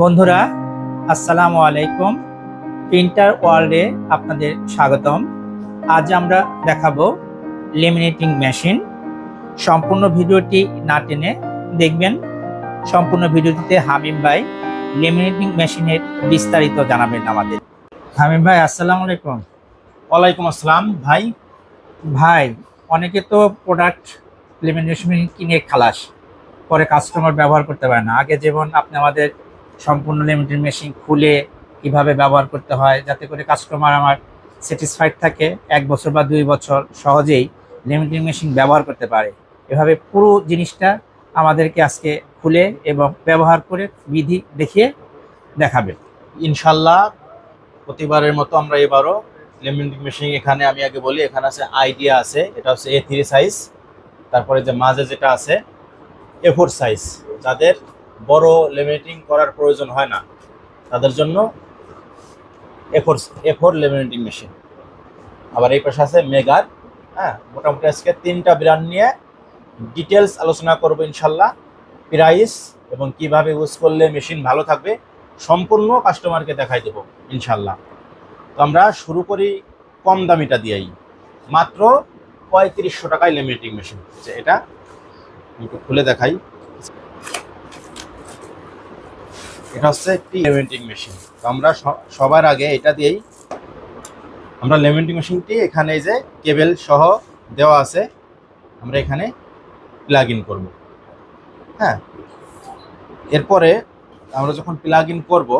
বন্ধুরা আসসালামু আলাইকুম। প্রিন্টার ওয়ার্ল্ডে আপনাদের স্বাগতম। আজ আমরা দেখাবো লেমিনেটিং মেশিন সম্পূর্ণ ভিডিওটি না টেনে দেখবেন। সম্পূর্ণ ভিডিওটিতে হামিম ভাই লেমিনেটিং মেশিনের বিস্তারিত জানাবেন আমাদের। হামিম ভাই আসসালামু আলাইকুম। ওয়ালাইকুম আসসালাম। ভাই? ভাই অনেকে তো প্রোডাক্ট লেমিনেশন কিনে খালাস পরে কাস্টমার ব্যবহার করতে পারে না। আগে যেমন আপনি আমাদের সম্পূর্ণ লিমিটেড মেশিন খুলে কীভাবে ব্যবহার করতে হয়, যাতে করে কাস্টমার আমার স্যাটিসফাইড থাকে, এক বছর বা দুই বছর সহজেই লিমিটেড মেশিন ব্যবহার করতে পারে। এভাবে পুরো জিনিসটা আমাদেরকে আজকে খুলে এবং ব্যবহার করে বিধি দেখিয়ে দেখাবে। ইনশাল্লাহ প্রতিবারের মতো আমরা এবারও লেমিনেটিং মেশিন এখানে আমি আগে বলি, এখানে আছে আইডিয়া আছে, এটা হচ্ছে এ থ্রি সাইজ তারপরে যে মাঝে যেটা আছে এ ফোর সাইজ যাদের বড় লেমিনেটিং করার প্রয়োজন হয় না। তাদের জন্য A four A four laminating machine আবার এই পাশে আছে মেগার হ্যাঁ মোটামুটি আজকে তিনটা ব্র্যান্ড নিয়ে ডিটেলস আলোচনা করব ইনশাল্লাহ। প্রাইস এবং কীভাবে ইউজ করলে মেশিন ভালো থাকবে, সম্পূর্ণ কাস্টমারকে দেখাই দেবো ইনশাল্লাহ। তো আমরা শুরু করি কম দামিটা দিয়েই। মাত্র পঁয়ত্রিশশো টাকায় লেমিনেটিং মেশিন যে এটা একটু খুলে দেখাই। এটা হচ্ছে একটি লেমিনেটিং মেশিন তো আমরা সবার আগে এটা দিয়েই আমরা লেমিনেটিং মেশিনটি এখানে যে কেবেল সহ দেওয়া আছে, আমরা এখানে প্লাগ ইন করব। হ্যাঁ? এরপরে আমরা যখন প্লাগ ইন করব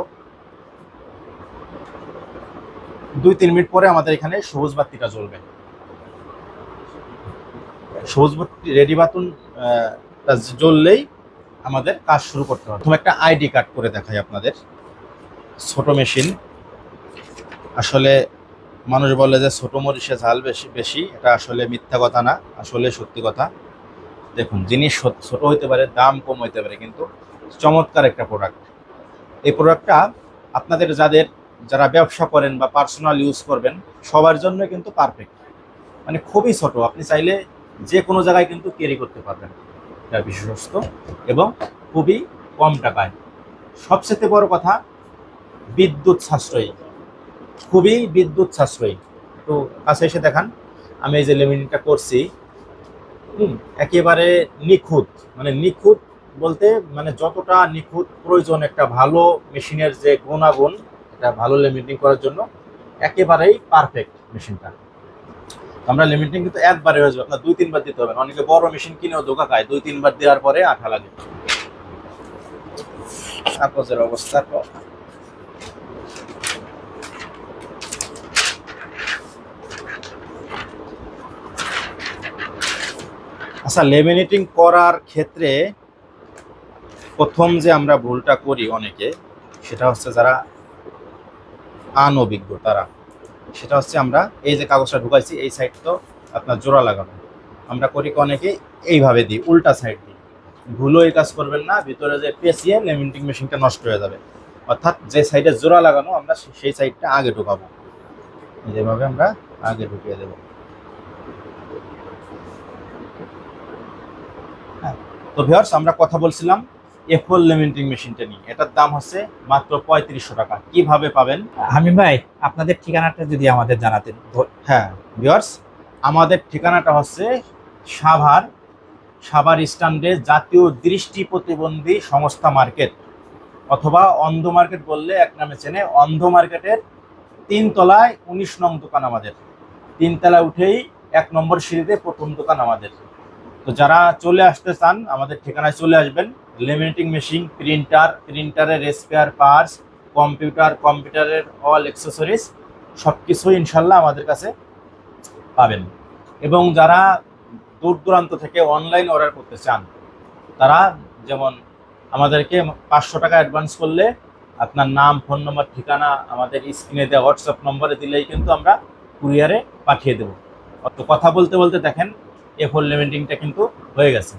দুই তিন মিনিট পরে আমাদের এখানে সবুজ বাতিটা জ্বলবে। সবুজ বাতি রেডি বাতুন জ্বললেই আমাদের কাজ শুরু করতে হবে। প্রথমে একটা আইডি কার্ড করে দেখাই আপনাদের। ছোট মেশিন। আসলে মানুষ বলে যে ছোট মরিচে ঝাল বেশি বেশি, এটা আসলে মিথ্যা কথা না, আসলে সত্যি কথা। দেখুন জিনিস ছোট হইতে পারে, দাম কম হইতে পারে, কিন্তু চমৎকার একটা প্রোডাক্ট এই প্রোডাক্টটা আপনাদের যাদের, যারা ব্যবসা করেন বা পার্সোনাল ইউজ করবেন, সবার জন্য কিন্তু পারফেক্ট মানে খুবই ছোট, আপনি চাইলে যে কোনো জায়গায় কিন্তু ক্যারি করতে পারবেন। বিশ্বস্ত এবং খুবই কম টাকায়। সবচেয়ে বড় কথা, বিদ্যুৎ সাশ্রয়ী। খুবই বিদ্যুৎ সাশ্রয়ী। তো কাছে এসে দেখান, আমি এই যে লেমিনটা করছি, হুম, একেবারে নিখুঁত। মানে নিখুঁত বলতে মানে যতটা নিখুঁত প্রয়োজন একটা ভালো মেশিনের যে গুণাগুণ এটা ভালো লিমিটিং করার জন্য, একেবারেই পারফেক্ট মেশিনটা। আমরা লিমিটিং কিন্তু একবারে হয়ে যাবে। আপনার দুই, তিনবার দিতে হবে। অনেকে বড় মেশিন কিনেও ধোকা খায়। দুই, তিনবার দেওয়ার পরে আঠা লাগে। কাগজের অবস্থা আচ্ছা লেমিনেটিং করার ক্ষেত্রে প্রথম যে আমরা ভুলটা করি অনেকে, সেটা হচ্ছে যারা আনঅভিজ্ঞ তারা সেটা হচ্ছে আমরা এই যে কাগজটা ঢুকাইছি, এই সাইড তো আপনার জোড়া লাগানো। আমরা করি অনেকে এইভাবে দিই, উল্টা সাইড দিই। ভুলও এই কাজ করবেন না, ভিতরে যে পেঁচিয়ে লেমিনেটিং মেশিনটা নষ্ট হয়ে যাবে। অর্থাৎ যে সাইডে জোড়া লাগানো, আমরা সেই সাইডটা আগে ঢুকাবো। যেভাবে আমরা আগে ঢুকিয়ে দেবো। হ্যাঁ। তো ভিউয়ার্স আমরা কথা বলছিলাম এফোল লেমিনেটিং মেশিনটা নিয়ে এটার দাম হচ্ছে মাত্র পঁয়ত্রিশশো টাকা। কীভাবে পাবেন? হামিম ভাই আপনাদের ঠিকানাটা যদি আমাদের জানাতেন। হ্যাঁ ভিউয়ার্স আমাদের ঠিকানাটা হচ্ছে সাভার সাভার স্ট্যান্ডে জাতীয় দৃষ্টি প্রতিবন্ধী সংস্থা মার্কেট। অথবা অন্ধ মার্কেট বললে এক নামে চেনে অন্ধ মার্কেটের তিন তলায় উনিশ নং দোকান আমাদের। তিনতলা উঠেই এক নম্বর সিঁড়িতে প্রথম দোকান আমাদের। তো যারা চলে আসতে চান, আমাদের ঠিকানায় চলে আসবেন। লেমিনেটিং মেশিন প্রিন্টার প্রিন্টারের স্পেয়ার পার্টস কম্পিউটার কম্পিউটারের অল অ্যাক্সেসরিজ সব কিছুই ইনশাল্লাহ আমাদের কাছে পাবেন। এবং যারা দূর দূরান্ত থেকে অনলাইন অর্ডার করতে চান, তারা যেমন আমাদেরকে পাঁচশো টাকা অ্যাডভান্স করলে আপনার নাম ফোন নম্বর ঠিকানা আমাদের স্ক্রিনে দেওয়া হোয়াটসঅ্যাপ নম্বরে দিলেই কিন্তু আমরা কুরিয়ারে পাঠিয়ে দেবো। অত কথা বলতে বলতে দেখেন এ ফোর কিন্তু হয়ে গেছে।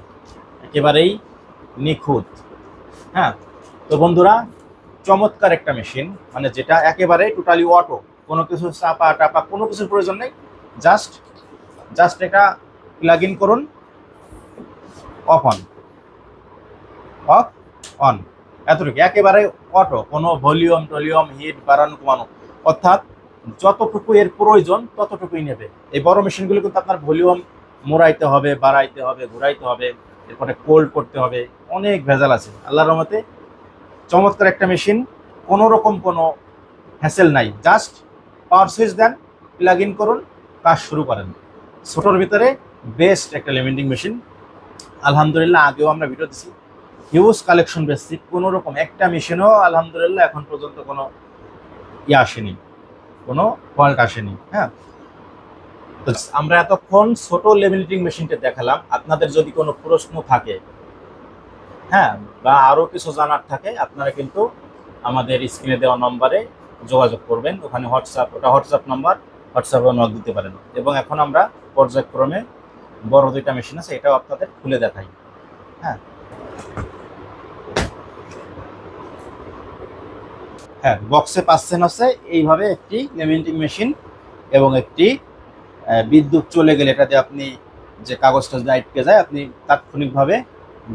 একেবারেই নিখুঁত। হ্যাঁ তো বন্ধুরা, চমৎকার একটা মেশিন মানে যেটা একেবারে টোটালি অটো কোনো কিছু চাপা টাপা, কোনো কিছুর প্রয়োজন নেই। জাস্ট জাস্ট এটা প্লাগ ইন করুন। অফ অন অফ অন এতটুকু। একেবারে অটো কোনো ভলিউম টলিউম হিট বাড়ানো, কমানো। অর্থাৎ যতটুকু এর প্রয়োজন, ততটুকুই নেবে। এই বড় মেশিনগুলো কিন্তু আপনার ভলিউম মোড়াইতে হবে, বাড়াইতে হবে, ঘুরাইতে হবে, এরপরে কোল্ড করতে হবে, অনেক ভেজাল আছে। আল্লাহর রহমতে চমৎকার একটা মেশিন কোনো রকম কোনো হ্যাসেল নাই। জাস্ট পাওয়ার সুইচ দেন, প্লাগ ইন করুন, কাজ শুরু করেন। ছোটোর ভিতরে বেস্ট একটা লেমেন্টিং মেশিন। আলহামদুলিল্লাহ, আগেও আমরা ভিডিও দিছি। হিউজ কালেকশন বেসছি কোনো রকম একটা মেশিনও আলহামদুলিল্লাহ এখন পর্যন্ত কোনো ইয়ে আসেনি। কোনো ফল্ট আসেনি হ্যাঁ? আমরা এতক্ষণ ছোট লেমিনেটিং মেশিনটা দেখালাম। আপনাদের যদি কোনো প্রশ্ন থাকে হ্যাঁ বা আরও কিছু জানার থাকে, আপনারা কিন্তু আমাদের স্ক্রিনে দেওয়া নম্বরে যোগাযোগ করবেন। ওখানে হোয়াটসঅ্যাপ ওটা হোয়াটসঅ্যাপ নাম্বার হোয়াটসঅ্যাপে নক দিতে পারেন। এবং এখন আমরা পর্যায়ক্রমে বড় দুইটা মেশিন আছে, এটাও আপনাদের খুলে দেখাই। হ্যাঁ। হ্যাঁ বক্সে পাচ্ছেন আছে। এইভাবে একটি লেমিনেটিং মেশিন এবং একটি বিদ্যুৎ চলে গেলে এটাতে আপনি যে কাগজটা আটকে যায়, আপনি তাৎক্ষণিকভাবে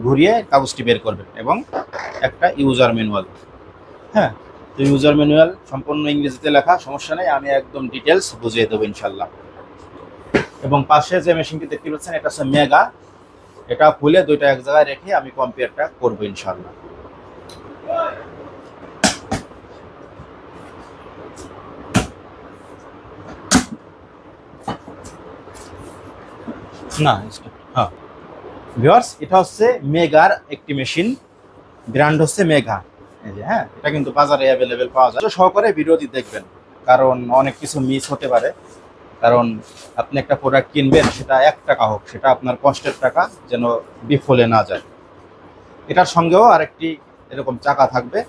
ঘুরিয়ে কাগজটি বের করবেন এবং একটা ইউজার ম্যানুয়াল হ্যাঁ তো ইউজার ম্যানুয়াল সম্পূর্ণ ইংরেজিতে লেখা, সমস্যা নেই, আমি একদম ডিটেলস বুঝিয়ে দেবো ইনশাল্লাহ এবং পাশে যে মেশিনটি দেখতে পাচ্ছেন, এটা হচ্ছে মেগা এটা খুলে দুইটা এক জায়গায় রেখে আমি কম্পেয়ারটা করব ইনশাল্লাহ না হ্যাঁ। ভিউয়ার্স এটা হচ্ছে মেগার একটি মেশিন ব্র্যান্ড হচ্ছে মেঘা যে হ্যাঁ এটা কিন্তু বাজারে অ্যাভেলেবেল পাওয়া যায়। সহকারে ভিডিওটি দেখবেন, কারণ অনেক কিছু মিস হতে পারে। কারণ আপনি একটা প্রোডাক্ট কিনবেন, সেটা এক টাকা হোক, সেটা আপনার কষ্টের টাকা যেন বিফলে না যায়। এটার সঙ্গেও আরেকটি এরকম চাকা থাকবে।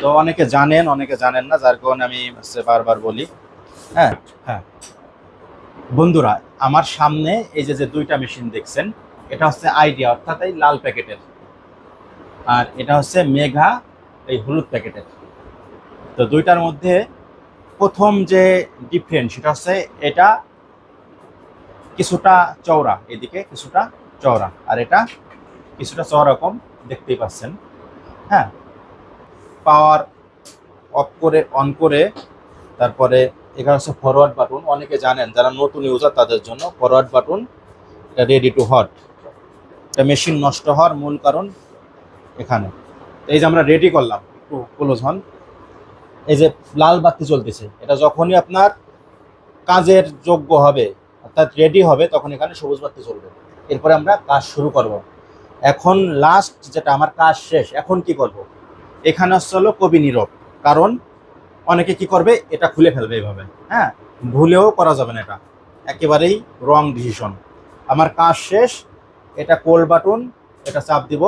তো অনেকে জানেন অনেকে জানেন না, যার কারণে আমি বারবার বলি। হ্যাঁ হ্যাঁ। বন্ধুরা, আমার সামনে এই যে যে দুইটা মেশিন দেখছেন, এটা হচ্ছে আইডিয়া অর্থাৎ এই লাল প্যাকেটের। আর এটা হচ্ছে মেঘা এই হলুদ প্যাকেটের। তো দুইটার মধ্যে প্রথম যে ডিফারেন্স সেটা হচ্ছে এটা কিছুটা চওড়া, এদিকে কিছুটা চওড়া। আর এটা কিছুটা চওড়া কম দেখতেই পাচ্ছেন। হ্যাঁ? পাওয়ার অফ করে অন করে, তারপরে এখানে হচ্ছে ফরওয়ার্ড বাটন অনেকে জানেন, যারা নতুন ইউজার তাদের জন্য ফরওয়ার্ড বাটন এটা রেডি টু হট এটা মেশিন নষ্ট হওয়ার মূল কারণ এখানে। এই যে আমরা রেডি করলাম, একটু ক্লোজ হন। এই যে লাল বাতি চলতেছে এটা যখনই আপনার কাজের যোগ্য হবে, অর্থাৎ রেডি হবে, তখন এখানে সবুজ বাতি চলবে এরপরে আমরা কাজ শুরু করব। এখন লাস্ট যেটা, আমার কাজ শেষ, এখন কি করব? এখানে হচ্ছে হলো কবি নীরব। কারণ অনেকে কি করবে, এটা খুলে ফেলবে এইভাবে হ্যাঁ ভুলেও করা যাবে না এটা। একেবারেই রং ডিসিশন আমার কাজ শেষ, এটা কোল বাটন এটা চাপ দিব।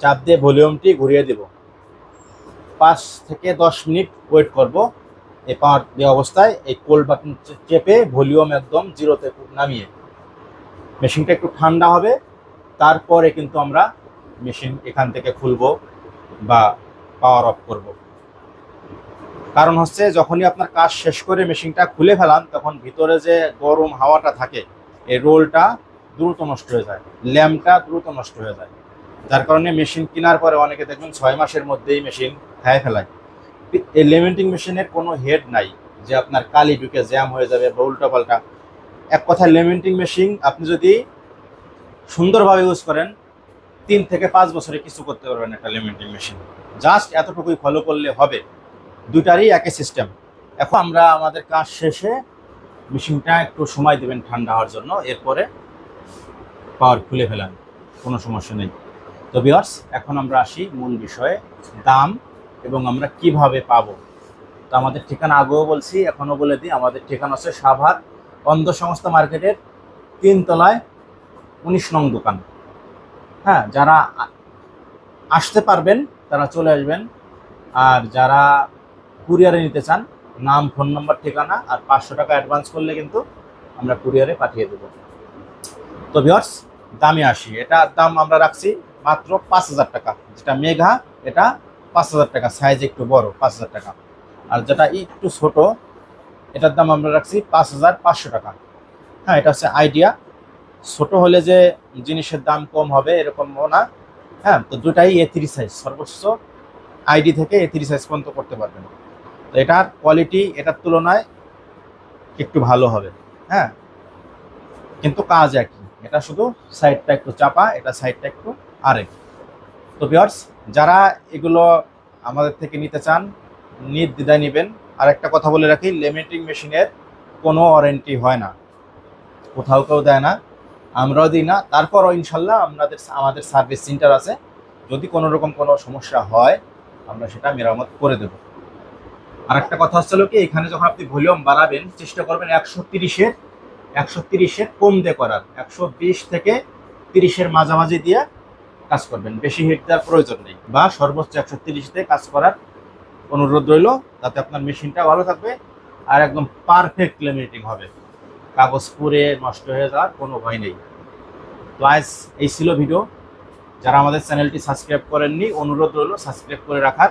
চাপ দিয়ে ভলিউমটি ঘুরিয়ে দিব। পাঁচ থেকে দশ মিনিট ওয়েট করব। এই পাওয়ার দেওয়া অবস্থায় এই কোল বাটন চেপে ভলিউম একদম জিরোতে নামিয়ে। মেশিনটা একটু ঠান্ডা হবে। তারপরে কিন্তু আমরা মেশিন এখান থেকে খুলবো বা পাওয়ার অফ করব। কারণ হচ্ছে যখনই আপনার কাজ শেষ করে মেশিনটা খুলে ফেলান, তখন ভিতরে যে গরম হাওয়াটা থাকে, এই রোলটা দ্রুত নষ্ট হয়ে যায়, ল্যাম্পটা দ্রুত নষ্ট হয়ে যায়। যার কারণে মেশিন কেনার পরে অনেকে দেখবেন ছয় মাসের মধ্যেই মেশিন খায় ফেলায়। এই লেমেন্টিং মেশিনের কোনো হেড নাই যে আপনার কালি ঢুকে জ্যাম হয়ে যাবে বা উল্টাপাল্টা। এক কথায় লেমেন্টিং মেশিন আপনি যদি সুন্দরভাবে ইউজ করেন, তিন থেকে পাঁচ বছরে কিছু করতে পারবেন একটা লেমেন্টিং মেশিন। জাস্ট এতটুকুই ফলো করলে হবে। দুটারই একই সিস্টেম এখন আমরা আমাদের কাজ শেষে মেশিনটা একটু সময় দেবেন ঠান্ডা হওয়ার জন্য, এরপরে পাওয়ার খুলে ফেলান, কোনো সমস্যা নেই। তো বিয়ার্স এখন আমরা আসি মূল বিষয়ে, দাম এবং আমরা কীভাবে পাবো। তো আমাদের ঠিকানা আগেও বলছি, এখনও বলে দিই, আমাদের ঠিকানা হচ্ছে সাভার, অন্ধ সংস্থা মার্কেটের তিনতলায় উনিশ নং দোকান। হ্যাঁ যারা আসতে পারবেন, তারা চলে আসবেন। আর যারা কুরিয়ারে নিতে চান, নাম ফোন নাম্বার ঠিকানা আর পাঁচশো টাকা অ্যাডভান্স করলে কিন্তু আমরা কুরিয়ারে পাঠিয়ে দেবো। তো ভিওর্স দামে আসি। এটার দাম আমরা রাখছি মাত্র পাঁচ হাজার টাকা। যেটা মেঘা, এটা পাঁচ হাজার টাকা। সাইজ একটু বড়, পাঁচ হাজার টাকা। আর যেটা একটু ছোট, এটার দাম আমরা রাখছি পাঁচ হাজার পাঁচশো টাকা। হ্যাঁ এটা হচ্ছে আইডিয়া ছোট হলে যে জিনিসের দাম কম হবে এরকম না। হ্যাঁ তো দুটাই এ থ্রি সাইজ সর্বোচ্চ আইডি থেকে এ থ্রি সাইজ পর্যন্ত করতে পারবেন। তো এটার কোয়ালিটি এটার তুলনায় একটু ভালো হবে। হ্যাঁ? কিন্তু কাজ একই। এটা শুধু সাইডটা একটু চাপা, এটা সাইডটা একটু আরেক। তো বিয়ার্স যারা এগুলো আমাদের থেকে নিতে চান, নির্দ্বিধায় নেবেন। আর একটা কথা বলে রাখি লেমিটিং মেশিনের কোনো ওয়ারেন্টি হয় না। কোথাও কেউ দেয় না, আমরাও দিই না। তারপরও ইনশাল্লাহ আমাদের আমাদের সার্ভিস সেন্টার আছে। যদি কোনো রকম কোনো সমস্যা হয়, আমরা সেটা মেরামত করে দেব। আর একটা কথা হচ্ছিল কি, এখানে যখন আপনি ভলিউম বাড়াবেন, চেষ্টা করবেন একশো তিরিশের একশো তিরিশের কম দিয়ে করার, একশো বিশ থেকে তিরিশের মাঝামাঝি দিয়ে কাজ করবেন। বেশি হিট দেওয়ার প্রয়োজন নেই। বা সর্বোচ্চ একশো তিরিশ দিয়ে কাজ করার অনুরোধ রইল, তাতে আপনার মেশিনটা ভালো থাকবে আর একদম পারফেক্ট লেমিনেটিং হবে। কাগজ পুড়ে নষ্ট হয়ে যাওয়ার কোনো ভয় নেই। তো আজ এই ছিল ভিডিও যারা আমাদের চ্যানেলটি সাবস্ক্রাইব করেননি, অনুরোধ রইল সাবস্ক্রাইব করে রাখার।